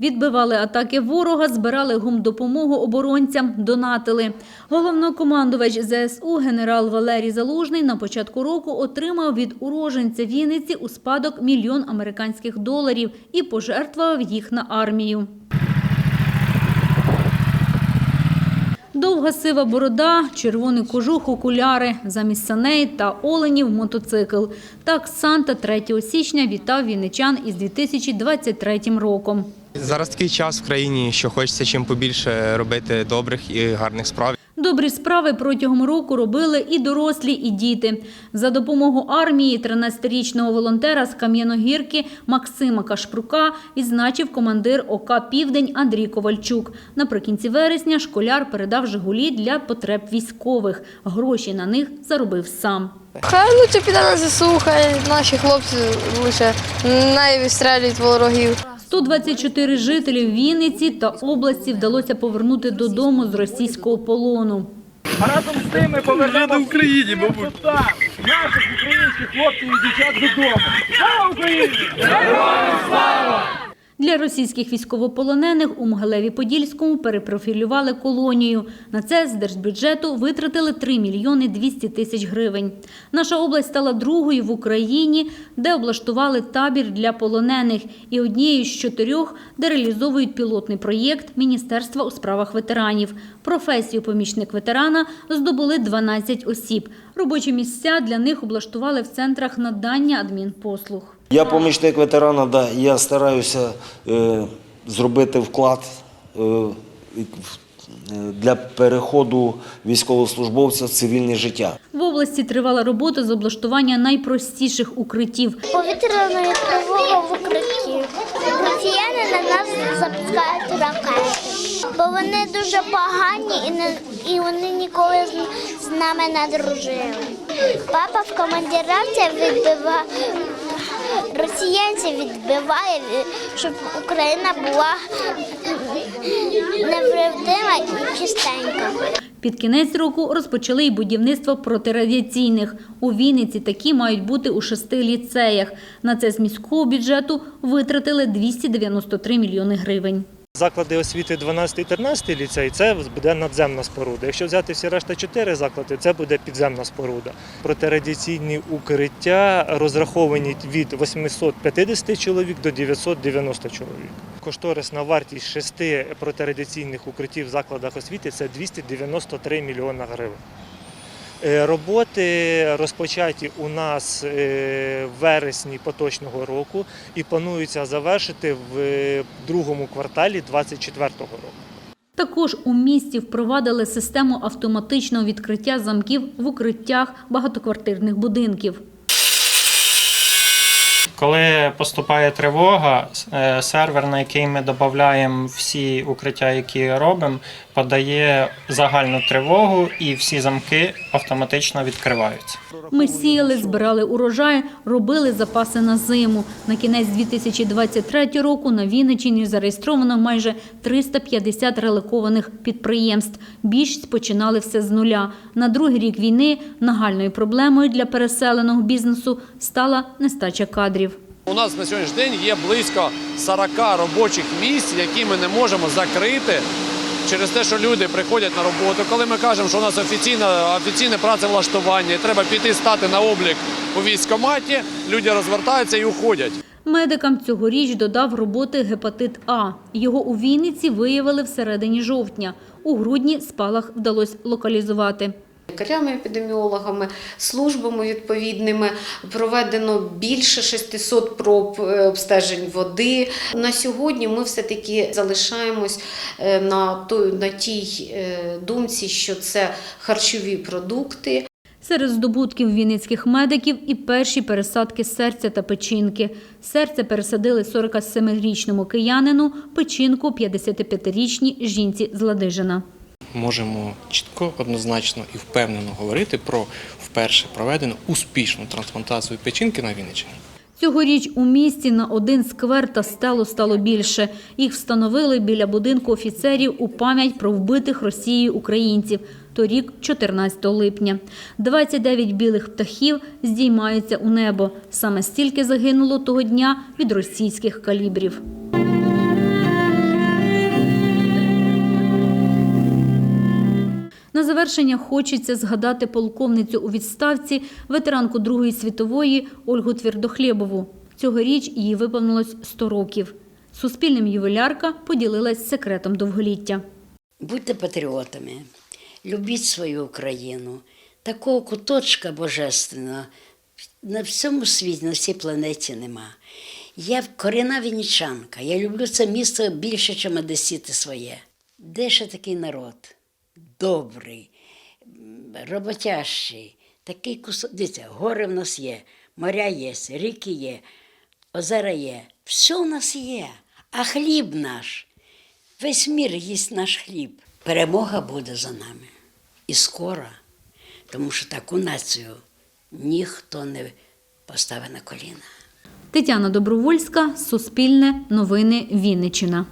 Відбивали атаки ворога, збирали гумдопомогу оборонцям, донатили. Головнокомандувач ЗСУ генерал Валерій Залужний на початку року отримав від уроженця Вінниці у спадок мільйон американських доларів і пожертвував їх на армію. Довга сива борода, червоний кожух, окуляри, замість саней та оленів мотоцикл. Так Санта 3 січня вітав вінничан із 2023 роком. Зараз такий час в країні, що хочеться чим побільше робити добрих і гарних справ. Добрі справи протягом року робили і дорослі, і діти. За допомогу армії 13-річного волонтера з Кам'яногірки Максима Кашпрука відзначив командир ОК «Південь» Андрій Ковальчук. Наприкінці вересня школяр передав «Жигулі» для потреб військових. Гроші на них заробив сам. Хай лучше піде на ЗСУ, хай наші хлопці лише не ворогів. 124 жителів Вінниці та області вдалося повернути додому з російського полону. А разом з тим ми повернемо Україні, мабуть. наших українських хлопців і дівчат додому. Слава Україні! Для російських військовополонених у Могилеві-Подільському перепрофілювали колонію. На це з держбюджету витратили 3 мільйони 200 тисяч гривень. Наша область стала другою в Україні, де облаштували табір для полонених і однією з чотирьох, де реалізовують пілотний проєкт Міністерства у справах ветеранів. Професію помічник ветерана здобули 12 осіб. Робочі місця для них облаштували в центрах надання адмінпослуг. Я помічник ветерана, да, я стараюся е, зробити вклад е, для переходу військовослужбовця в цивільне життя. В області тривала робота з облаштування найпростіших укриттів. Повітряної тривоги в укритті. Росіяни на нас запускають ракети, бо вони дуже погані і, не, і вони ніколи з, з нами не дружили. Папа в командировці відбиває, росіянців відбиває, щоб Україна була невредима і чистенька. Під кінець року розпочали й будівництво протирадіаційних. У Вінниці такі мають бути у шести ліцеях. На це з міського бюджету витратили 293 мільйони гривень. Заклади освіти 12-13 ліцей це буде надземна споруда. Якщо взяти всі решта 4 заклади, це буде підземна споруда. Протирадіаційні укриття розраховані від 850 чоловік до 990 чоловік. Кошторисна вартість шести протирадіаційних укриттів в закладах освіти це 293 мільйона гривень. Е, Роботи розпочаті у нас е, в вересні поточного року і планується завершити в е, другому кварталі 2024 року. Також у місті впровадили систему автоматичного відкриття замків в укриттях багатоквартирних будинків. Коли поступає тривога, сервер, на який ми додаємо всі укриття, які робимо, подає загальну тривогу і всі замки автоматично відкриваються. Ми сіяли, збирали урожай, робили запаси на зиму. На кінець 2023 року на Вінниччині зареєстровано майже 350 релокованих підприємств. Більшість починали все з нуля. На другий рік війни нагальною проблемою для переселеного бізнесу стала нестача кадрів. У нас на сьогоднішній день є близько 40 робочих місць, які ми не можемо закрити через те, що люди приходять на роботу. Коли ми кажемо, що у нас офіційне, офіційне працевлаштування, і треба піти стати на облік у військкоматі, люди розвертаються і уходять. Медикам цьогоріч додав роботи гепатит А. Його у Вінниці виявили всередині жовтня. У грудні спалах вдалося локалізувати. Лікарями, епідеміологами, службами відповідними проведено більше 600 проб е, обстежень води. На сьогодні ми все-таки залишаємось е, на на тій е, думці, що це харчові продукти. Серед здобутків вінницьких медиків і перші пересадки серця та печінки. Серце пересадили 47-річному киянину, печінку 55-річній жінці з Ладижина. Можемо чітко, однозначно і впевнено говорити про вперше проведену успішну трансплантацію печінки на Вінниччині. Цьогоріч у місті на один сквер та стелу стало більше. Їх встановили біля будинку офіцерів у пам'ять про вбитих Росією українців. Торік, 14 липня. 29 білих птахів здіймаються у небо. Саме стільки загинуло того дня від російських калібрів. Завершення хочеться згадати полковницю у відставці, ветеранку Другої світової Ольгу Твердохлєбову. Цьогоріч їй виповнилось 100 років. Суспільним ювелярка поділилась секретом довголіття. Будьте патріотами, любіть свою Україну. Такого куточка божественного на всьому світі, на всій планеті нема. Я корінна вінничанка, я люблю це місто більше, ніж одесіти своє. Де ще такий народ? Добрий, роботящий, такий кусок. Дивіться, гори в нас є, моря є, ріки є, озера є. Все у нас є. А хліб наш. Весь мір їсть наш хліб. Перемога буде за нами. І скоро, тому що таку націю ніхто не поставить на коліна. Тетяна Добровольська, Суспільне, Новини Вінниччина.